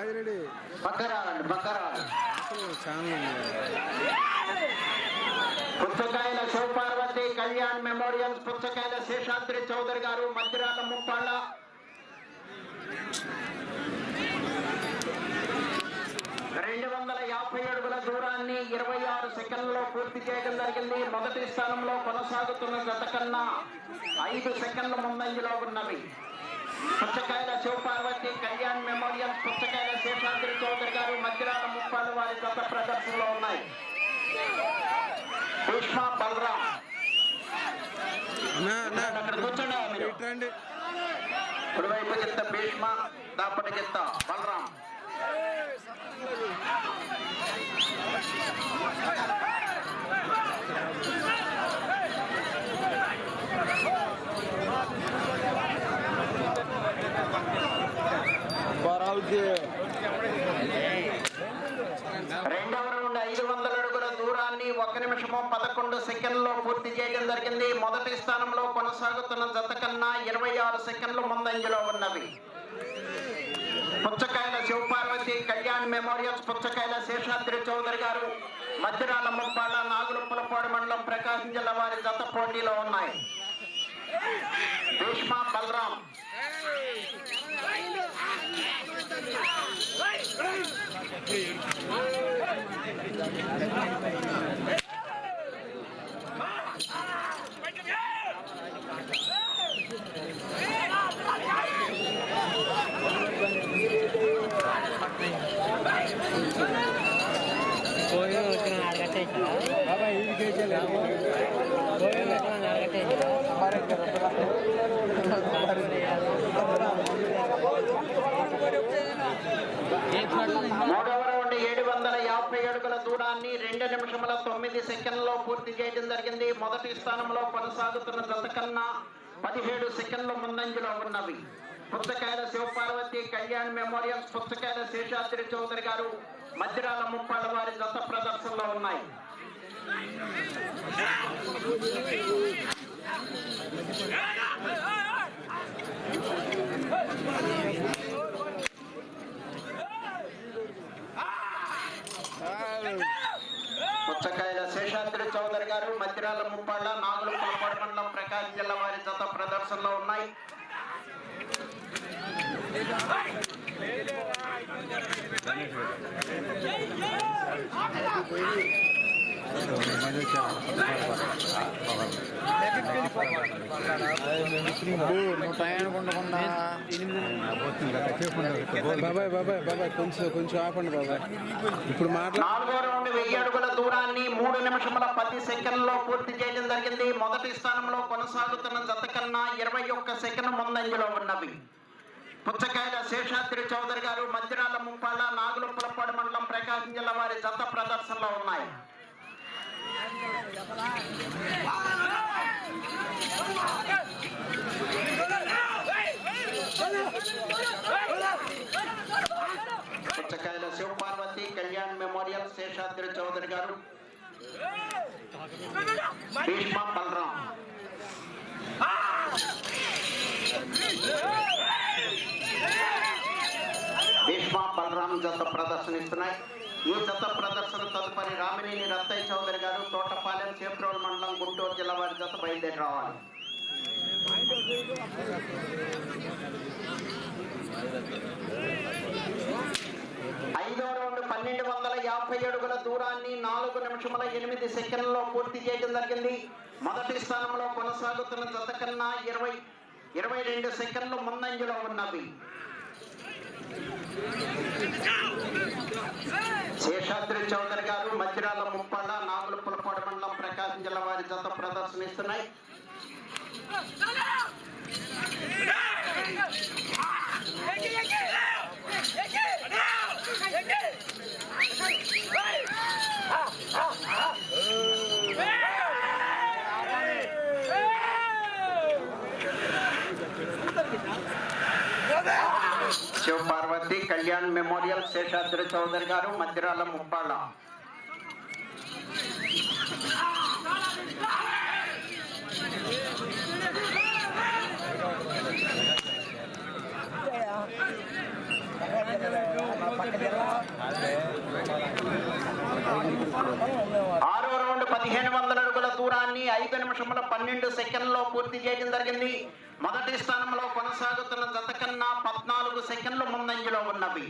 ఉంది పుచ్చకాయల శివపార్వతి కళ్యాణ్ మెమోరియల్స్ పుచ్చకాయల శేషాద్రి చౌదరి గారు మధ్యరాల ముప్పాళ్ళ. రెండు వందల యాభై అడుగుల దూరాన్ని ఇరవై ఆరు సెకండ్లలో పూర్తి చేయడం జరిగింది. మొదటి స్థానంలో కొనసాగుతున్న జత కన్నా ఐదు సెకండ్ల ముందంజలో ఉన్నవి. పుచ్చకాయల శివపార్వతి కళ్యాణ్ మెమోరియల్ పుచ్చకాయల శేషాద్రి చౌదరి గారు మధ్యరాల ముప్పాళ్ళ వారి జత ప్రదర్శనలో ఉన్నాయి. భీష్మ బలరాం. అక్కడ కూర్చోండి కుడివైపు గిత్త భీష్మ దాపటి గిత్త బలరాం రెండవ రౌండ్ ఐదు వందల అడుగుల దూరాన్ని ఒక నిమిషము పదకొండు సెకండ్లో పూర్తి చేయడం జరిగింది. మొదటి స్థానంలో కొనసాగుతున్న జత కన్నా ఇరవై ఆరు సెకండ్లు ముందంజలో ఉన్నవి. పుచ్చకాయల శివపార్వతి కళ్యాణ్ మెమోరియల్స్ పుచ్చకాయల శేషాద్రి చౌదరి గారు మధ్యరాల ముప్పాళ్ళ నాగులుప్పలపాడు మండలం ప్రకాశం జిల్లా వారి జత పోటీలో ఉన్నాయి. భీష్మ బలరాం. పోయిన మూడవ రౌండ్ ఏడు వందల యాభై అడుగుల దూరాన్ని రెండు నిమిషముల తొమ్మిది సెకండ్లో పూర్తి చేయడం జరిగింది. మొదటి స్థానంలో కొనసాగుతున్న జత కన్నా పదిహేడు సెకండ్ల ముందంజలో ఉన్నవి. పుచ్చకాయల శివపార్వతి కళ్యాణ్ మెమోరియల్ పుచ్చకాయల శేషాద్రి చౌదరి గారు మధ్యరాల ముప్పాల వారి జత ప్రదర్శనలో ఉన్నాయి శేషాద్రి చౌదరి గారు మధ్యరాల ముప్పాళ్ళ నాగుల పొలపాడు మండలం ప్రకాశం జిల్లా వారి జత ప్రదర్శనలో ఉన్నాయి. బాబాయ్ బాబాయ్ బాబాయ్ కొంచెం కొంచెం ఆపండి బాబాయ్. ఇప్పుడు నాలుగో రౌండ్ వెయ్యి అడుగుల దూరాన్ని మూడు నిమిషముల పది సెకండ్లో పూర్తి చేయడం జరిగింది. మొదటి స్థానంలో కొనసాగుతున్న జత కన్నా ఇరవై ఒక్క సెకండ్ ముందంజలో ఉన్నవి. పుచ్చకాయల శేషాద్రి చౌదరి గారు మధ్యరాల ముప్పాళ్ళ నాగులుప్పలపాడు మండలం ప్రకాశం జిల్లా వారి జత ప్రదర్శనలో ఉన్నాయి. పుచ్చకాయల శివపార్వతి కళ్యాణ్ మెమోరియల్ శేషాద్రి చౌదరి గారు భీష్మ బలరాం భీష్మ బలరాం జత ప్రదర్శనిస్తున్నాయి ఈ చెత్త ప్రదర్శన తదుపరి రామినేని రత్తయ్య చౌదరి గారు తోటపాలెం చేప్రోల్ మండలం గుంటూరు జిల్లా వారి జత బయలుదేరి రావాలి. ఐదో రౌండ్ పన్నెండు వందల యాభై అడుగుల దూరాన్ని నాలుగు నిమిషముల ఎనిమిది సెకండ్లలో పూర్తి చేయడం జరిగింది. మొదటి స్థానంలో కొనసాగుతున్న జత కన్నా ఇరవై ఇరవై రెండు సెకండ్లు ముందంజలో ఉన్నవి. శేషాద్రి చౌదరి గారు మధ్యరాల ముప్పళ్ళ నాగుల పులపాడు మండలం ప్రకాశం జిల్లా వారి జత ప్రదర్శనిస్తున్నాయి. शिव पार्वती कल्याण मेमोरियल शेषाद्र चौधरी गार मध्य मुपाल పదిహేను వందల అడుగుల దూరాన్ని ఐదు నిమిషముల పన్నెండు సెకండ్లో పూర్తి చేయడం జరిగింది. మొదటి స్థానంలో కొనసాగుతున్న జత కన్నా పద్నాలుగు సెకండ్లు ముందంజలో ఉన్నవి.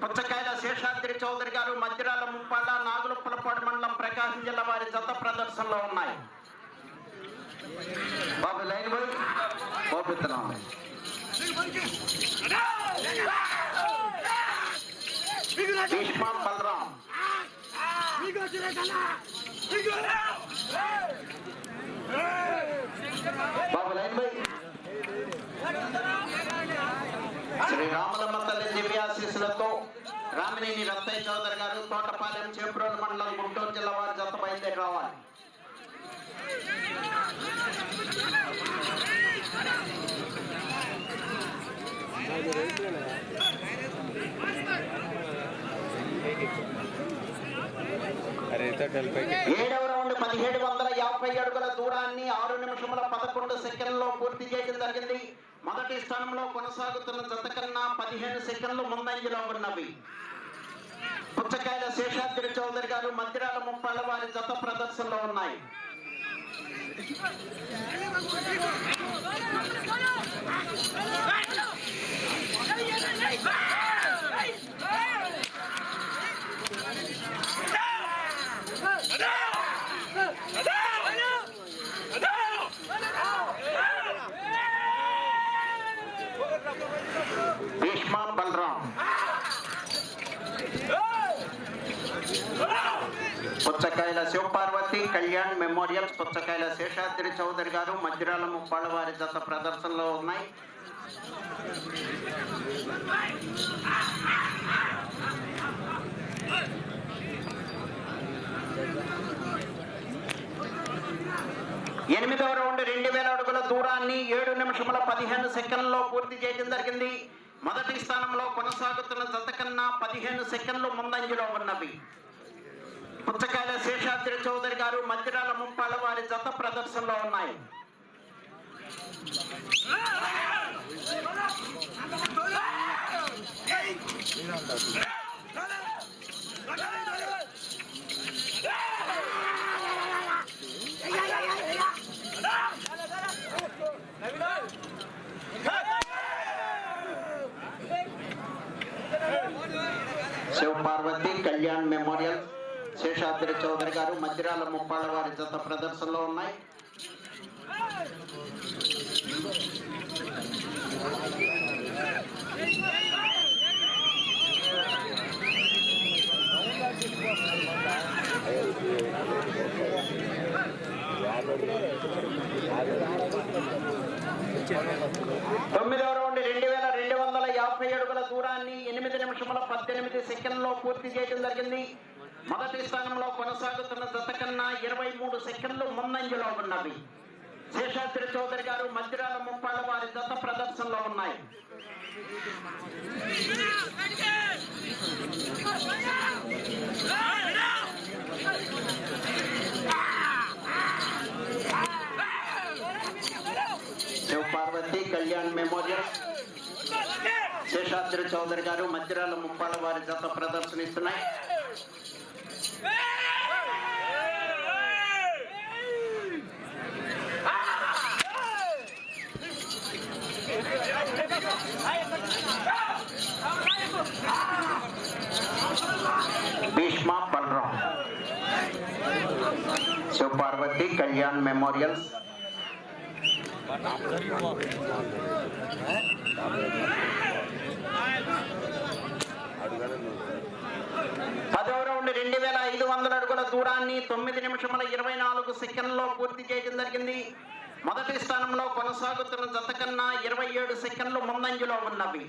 పుచ్చకాయల శేషాద్రి చౌదరి గారు మధ్యరాల ముప్పాళ్ళ నాగులపులపాడు మండలం ప్రకాశం జిల్లా వారి జత ప్రదర్శనలో ఉన్నాయి. బాబు లైన్ పోయి. బలరాం. బాబు లైన్ పోయి శ్రీ రాములమ్మ తల్లి దివ్యాశీస్సులతో రామినేని రత్తయ్య చౌదరి గారు తోటపాలెం చేబ్రోలు మండలం గుంటూరు జిల్లా వారి జత బయలుదేరి రావాలి Thank you. ఏడవ రౌండ్ పదిహేడు వందల యాభై అడుగుల దూరాన్ని ఆరు నిమిషముల పదకొండు సెకండ్లో పూర్తి చేయడం జరిగింది మొదటి స్థానంలో కొనసాగుతున్న జత కన్నా పదిహేను సెకండ్లు ముందంజలో ఉన్నవి పుచ్చకాయల శేషాద్రి చౌదరి గారు మధ్యరాల ముప్పాల వారి జత ప్రదర్శనలో ఉన్నాయి భీష్మ కళ్యాణ్ మెమోరియల్ పుచ్చకాయల శేషాద్రి చౌదరి గారు మధ్యరాల ముప్పాళ్ళ వారి జత ప్రదర్శనలో ఉన్నాయి. ఎనిమిదవ రౌండ్ రెండు వేల అడుగుల దూరాన్ని ఏడు నిమిషముల పదిహేను సెకండ్లో పూర్తి చేయడం జరిగింది. మొదటి స్థానంలో కొనసాగుతున్న జత కన్నా పదిహేను సెకండ్లు ముందంజలో ఉన్నవి. పుచ్చకాయల శేషాద్రి చౌదరి గారు మధ్యరాల ముప్పాళ్ళ వారి జత ప్రదర్శనలో ఉన్నాయి. శివ పార్వతి కళ్యాణ్ మెమోరియల్. శేషాద్రి చౌదరి గారు మధ్యరాల ముప్పాళ్ళ వారి జత ప్రదర్శనలో ఉన్నాయి. తొమ్మిదవ రౌండ్ రెండు వేల రెండు వందల యాభై అడుగుల దూరాన్ని ఎనిమిది నిమిషముల పద్దెనిమిది సెకండ్లో పూర్తి చేయడం జరిగింది. మొదటి స్థానంలో కొనసాగుతున్న జత కన్నా ఇరవై మూడు సెకండ్లు ముందంజలో ఉన్నవి. శేషాద్రి చౌదరి గారు మధ్యరాల ముప్పాల వారి జత ప్రదర్శనలో ఉన్నాయి. శివ పార్వతి కళ్యాణ్ మెమోరియల్. శేషాద్రి చౌదరి గారు మధ్యరాల ముప్పాల వారి జత ప్రదర్శనిస్తున్నాయి. భీష్మ బలరాం శివ పార్వతి కళ్యాణ్ మెమోరియల్స్ పదవ రౌండ్ రెండు వేల ఐదు వందల అడుగుల దూరాన్ని తొమ్మిది నిమిషముల ఇరవై నాలుగు సెకండ్లో పూర్తి చేయడం జరిగింది మొదటి స్థానంలో కొనసాగుతున్న జత కన్నా ఇరవై ఏడు సెకండ్లు ముందంజలో ఉన్నవి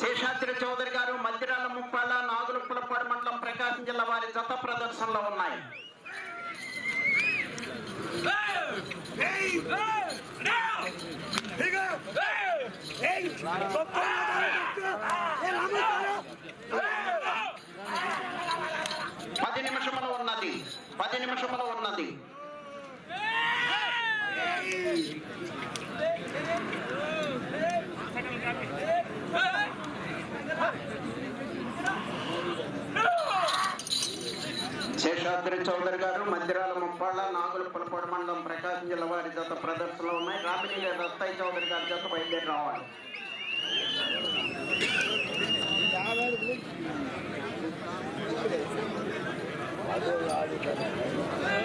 శేషాద్రి చౌదరి గారు మధ్యరాల ముప్పాళ్ళ నాగులపులపాడు మండలం ప్రకాశం జిల్లా వారి జత ప్రదర్శనలో ఉన్నాయి Hey నిమిషములు ఉన్నది పది నిమిషములు ఉన్నది. శేషాద్రి చౌదరి గారు మందిరాల ముప్పాళ్ళ నాగుల పులపొడి మండలం ప్రకాశం జిల్లా వారి జత ప్రదర్శనలో ఉన్నాయి. రామిని రత్తయ్య చౌదరి గారి జత బయలుదేరి రావాలి.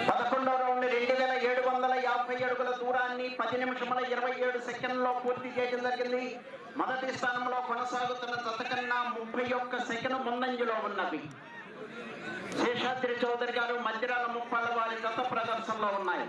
పదకొండవ రౌండ్ రెండు వేల ఏడు వందల యాభై అడుగుల దూరాన్ని పది నిమిషముల ఇరవై ఏడు సెకండ్లో పూర్తి చేయడం జరిగింది. మొదటి స్థానంలో కొనసాగుతున్న చతకన్నా ముప్పై ఒక్క సెకండ్ ముందంజలో ఉన్నవి. శేషాద్రి చౌదరి గారు మందిరాల ముప్పాళ్ళ వారి గత ప్రదర్శనలో ఉన్నాయి.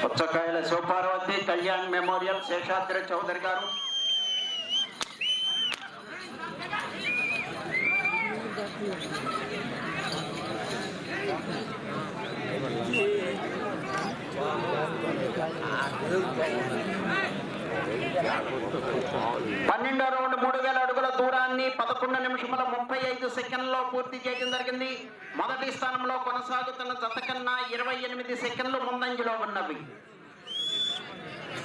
పుచ్చకాయల శివపార్వతి కళ్యాణ్ మెమోరియల్ శేషాద్రి చౌదరి గారు పన్నెండో రౌండ్ మూడు వేల అడుగుల దూరాన్ని పదకొండు నిమిషముల ముప్పై ఐదు సెకండ్లో పూర్తి చేయడం జరిగింది. మొదటి స్థానంలో కొనసాగుతున్న జత కన్నా ఇరవై ఎనిమిది సెకండ్లు ముందంజలో ఉన్నవి.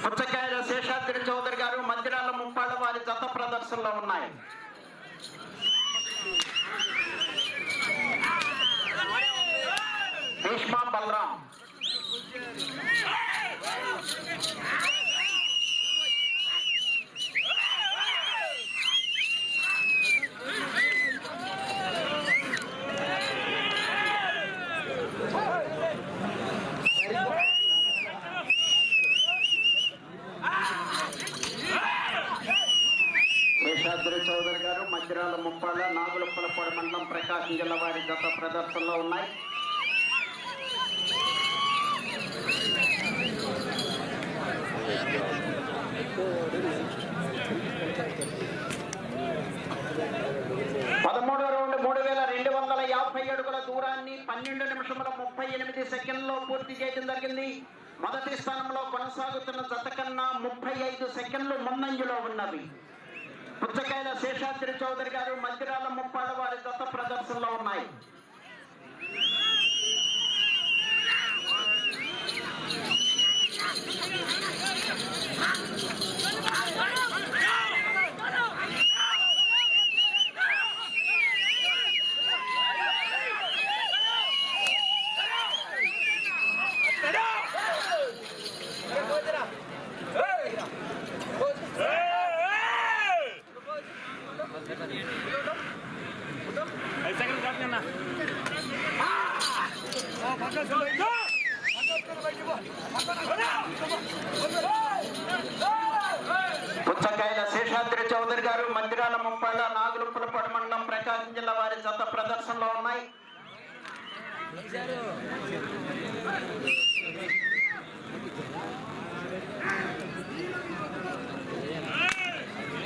పుచ్చకాయల శేషాద్రి చౌదరి గారు మందిరాల ముంపాళ్ళ వారి జత ప్రదర్శనలో ఉన్నాయి భీష్మ బలరాం శేషాద్రి చౌదరి గారు ముప్పాల ముప్పాళ్ళ మండలం ప్రకాశం జిల్లా వారి గత ప్రదర్శనలో ఉన్నాయి. పదమూడో రౌండ్ మూడు వేల రెండు వందల యాభై అడుగుల దూరాన్ని పన్నెండు నిమిషముల ముప్పై ఎనిమిది సెకండ్లో పూర్తి చేయడం జరిగింది. మొదటి స్థానంలో కొనసాగుతున్న జత కన్నా ముప్పై ఐదు సెకండ్లు ముందంజలో ఉన్నవి. పుచ్చకాయల శేషాద్రి చౌదరి గారు మందిరాల ముప్పాళ్ళ వారి దత్త ప్రదర్శనలో ఉన్నాయి పుచ్చకాయల శేషాద్రి చౌదరి గారు మందిరాల ముప్పాళ్ళ నాగులుప్పలపాడు మండలం ప్రకాశం జిల్లా వారి జత ప్రదర్శనలో ఉన్నాయి.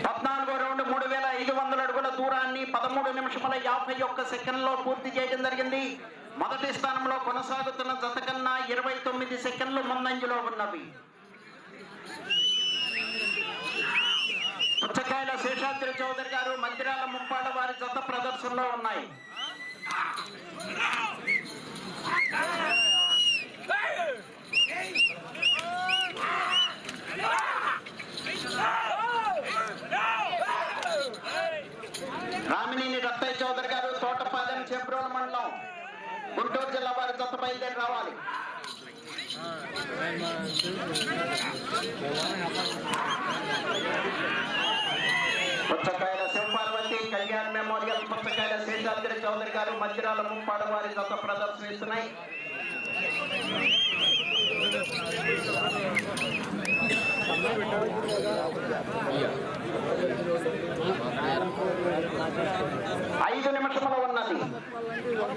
పద్నాలుగో రౌండ్ మూడు వేల ఐదు వందల అడుగుల దూరాన్ని పదమూడు నిమిషముల యాభై ఒక్క సెకండ్లో పూర్తి చేయడం జరిగింది. మొదటి స్థానంలో కొనసాగుతున్న జత కన్నా ఇరవై తొమ్మిది సెకండ్లు ముందంజలో ఉన్నవి. పుచ్చకాయల శేషాద్రి చౌదరి గారు మందిరాల ముప్పాళ్ళ వారి జత ప్రదర్శనలో ఉన్నాయి. రామినేని రత్తయ్య చౌదరి గారు తోటపాలెం చెబ్రోల మండలం గుంటూరు జిల్లా వారి జత బయలుదేరి రావాలి. పుచ్చకాయల గారు మధ్యరాల ముప్పాడ వారి జత ప్రదర్శనిస్తున్నాయి. ఐదు నిమిషములు ఉన్నది.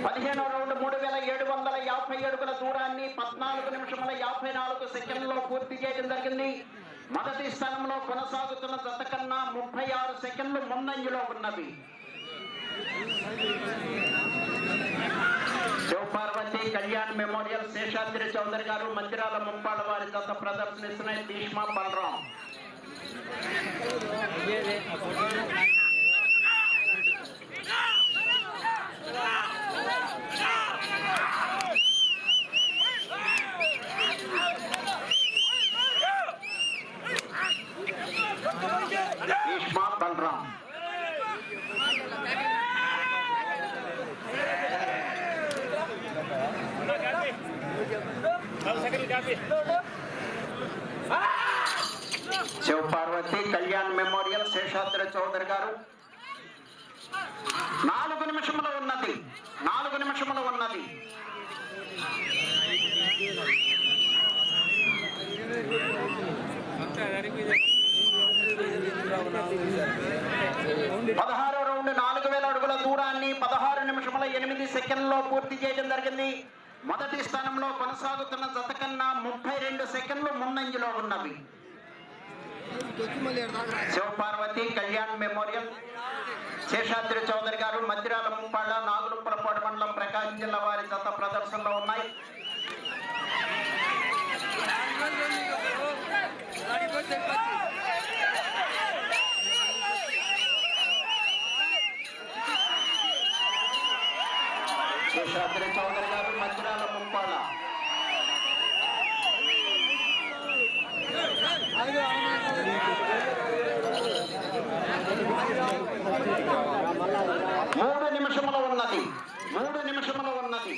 పదిహేను రౌండ్ మూడు వేల ఏడు వందల యాభై అడుగుల దూరాన్ని పద్నాలుగు నిమిషముల యాభై నాలుగు సెకండ్లో పూర్తి చేయడం జరిగింది. మొదటి స్థానంలో కొనసాగుతున్న జత కన్నా ముప్పై ఆరు సెకండ్లు ముందంజలో ఉన్నవి శివపార్వతి కళ్యాణ్ మెమోరియల్ శేషాద్రి చౌదరి గారు మందిరాల ముంపాళ్ళ వారి దత్త ప్రదర్శనిస్తున్నాయి భీష్మ బలరాం భీష్మ బలరాం శివ పార్వతి కళ్యాణ్ మెమోరియల్ శేషాద్రి చౌదరి గారు. నాలుగు నిమిషములు ఉన్నది. నాలుగు నిమిషములు ఉన్నది. పదహారో రౌండ్ నాలుగు వేల అడుగుల దూరాన్ని పదహారు నిమిషముల ఎనిమిది సెకండ్లో పూర్తి చేయడం జరిగింది. మొదటి స్థానంలో కొనసాగుతున్న జత కన్నా ముప్పై రెండు సెకండ్లు ముందంజలో ఉన్నవి. శివపార్వతి కళ్యాణ్ మెమోరియల్ శేషాద్రి చౌదరి గారు మధ్యరాల ముంపాళ్ళ నాగులుప్పలపాడు మండలం ప్రకాశం జిల్లా వారి జత ప్రదర్శనలో ఉన్నాయి. శేషాద్రి చౌదరి మూడు నిమిషములు ఉన్నది మూడు నిమిషములు ఉన్నది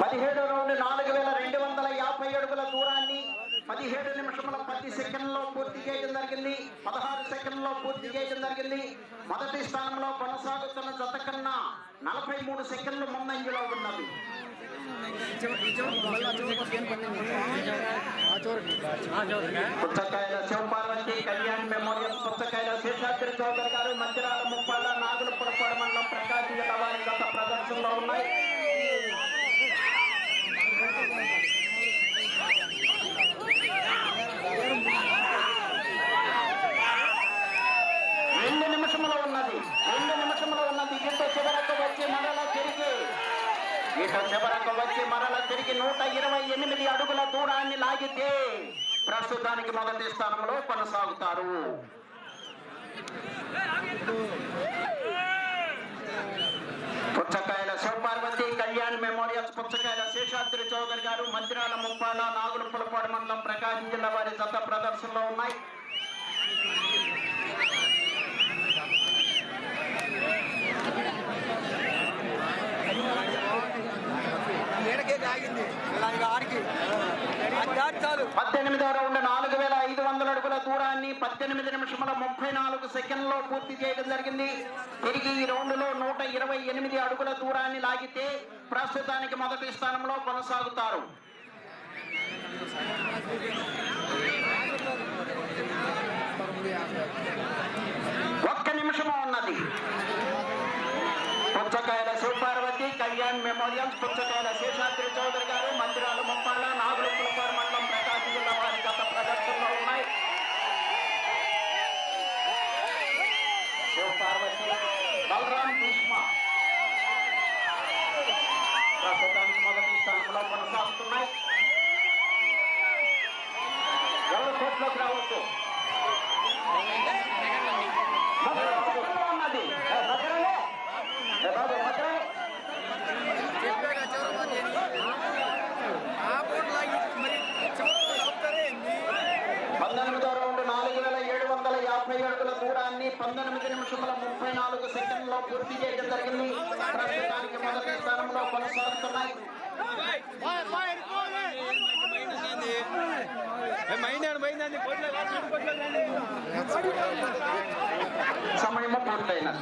పదిహేడు రౌండ్ నాలుగు వేల రెండు వందల యాభై అడుగుల దూరాన్ని పదిహేడు నిమిషముల పది సెకండ్లో పూర్తి చేయడం జరిగింది. పదహారు సెకండ్లో పూర్తి చేయడం జరిగింది. మొదటి స్థానంలో కొనసాగుతున్న జత కన్నా నలభై మూడు సెకండ్లు ముందంజలో ఉన్నది. పుచ్చకాయల శివపార్వతి కళ్యాణ్ మెమోరియల్ పుచ్చకాయల శేషాద్రి చౌదరి గారు మందిరాల ముప్పాళ్ళ నాగులపురపాడు మండలం ప్రకాశం జిల్లా వారి గత ప్రదర్శనలో ఉన్నాయి రెండు నిమిషములు ఉన్నది రెండు నిమిషములు ఉన్నది ఇటు చివరకు వచ్చి మరల తిరిగి ఇటు చివరకు వచ్చి మరల తిరిగి నూట ఇరవై ఎనిమిది అడుగుల దూరాన్ని లాగితే ప్రస్తుతానికి మొదటి స్థానంలో కొనసాగుతారు. పుచ్చకాయల శివపార్వతి కళ్యాణ్ మెమోరియల్స్ పుచ్చకాయల శేషాద్రి చౌదరి గారు మందిరాల ముప్పాల నాగులపులపాడు మండలం ప్రకాశం జిల్లా వారి జత ప్రదర్శనలో ఉన్నాయి. పద్దెనిమిదో రౌండ్ నాలుగు వేల ఐదు వందల అడుగుల దూరాన్ని పద్దెనిమిది నిమిషముల ముప్పై నాలుగు సెకండ్లో పూర్తి చేయడం జరిగింది. తిరిగి ఈ రౌండ్లో నూట ఇరవై ఎనిమిది అడుగుల దూరాన్ని లాగితే ప్రస్తుతానికి మొదటి స్థానంలో కొనసాగుతారు. ఒక్క నిమిషము ఉన్నది. పుచ్చకాయల శివపార్వతి కళ్యాణ్ మెమోరియల్ పుచ్చకాయల శేషాద్రి చౌదరి గారు మందిరాలు ముప్పాల నాగులపులపాడు మండలం ప్రకాశం జిల్లా వారి గత ప్రదర్శనలో ఉన్నాయి. శివపార్వతి బలరాం భీష్మ. ప్రస్తుతానికి మొదటి స్థానంలో కొనసాగుతున్నాయి. ఎవరు కోట్లోకి రావచ్చు. Sa may motor tayo na.